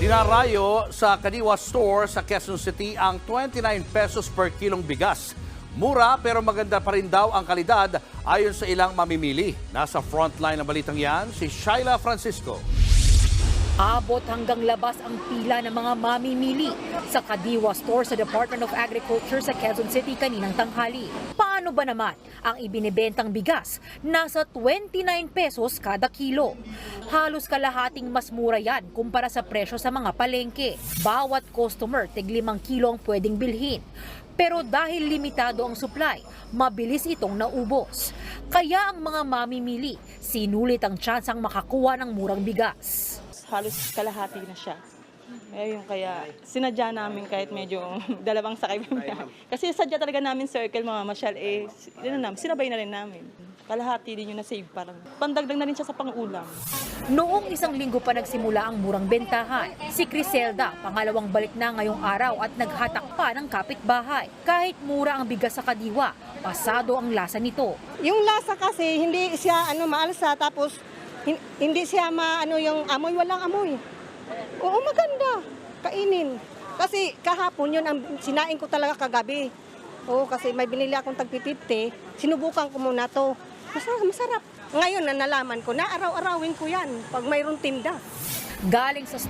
Dinarayo sa Kadiwa Store sa Quezon City ang 29 pesos per kilong bigas. Mura pero maganda pa rin daw ang kalidad ayon sa ilang mamimili. Nasa frontline ng balitang yan, si Shaila Francisco. Abot hanggang labas ang pila ng mga mamimili sa Kadiwa Store sa Department of Agriculture sa Quezon City kaninang tanghali. Paano ba naman ang ibinibentang bigas? Nasa 29 pesos kada kilo. Halos kalahating mas mura yan kumpara sa presyo sa mga palengke. Bawat customer tig 5 kilo ang pwedeng bilhin. Pero dahil limitado ang supply, mabilis itong naubos. Kaya ang mga mamimili, sinulit ang tsansang makakuha ng murang bigas. halos kalahati na siya. Ayun, kaya sinadya namin kahit medyo dalawang sakay. Kasi sadya talaga namin circle mga masyal, eh, yun na namin, sinabay na rin namin. Kalahati din yung na-save parang. Pandagdag na rin siya sa pang-ulam. Noong isang linggo pa nagsimula ang murang bentahan, si Criselda pangalawang balik na ngayong araw at naghatak pa ng kapitbahay. Kahit mura ang bigas sa kadiwa, pasado ang lasa nito. Yung lasa kasi hindi siya ano maalsa tapos hin- hindi siya maano yung amoy walang amoy. Oo maganda. Kainin. Kasi kahapon yun ang sinain ko talaga kagabi. Oo kasi may binili akong tagpipipte. Sinubukan ko muna to. Masarap, masarap. Ngayon na nalaman ko na araw-arawin ko yan pag mayroong tinda. Galing sa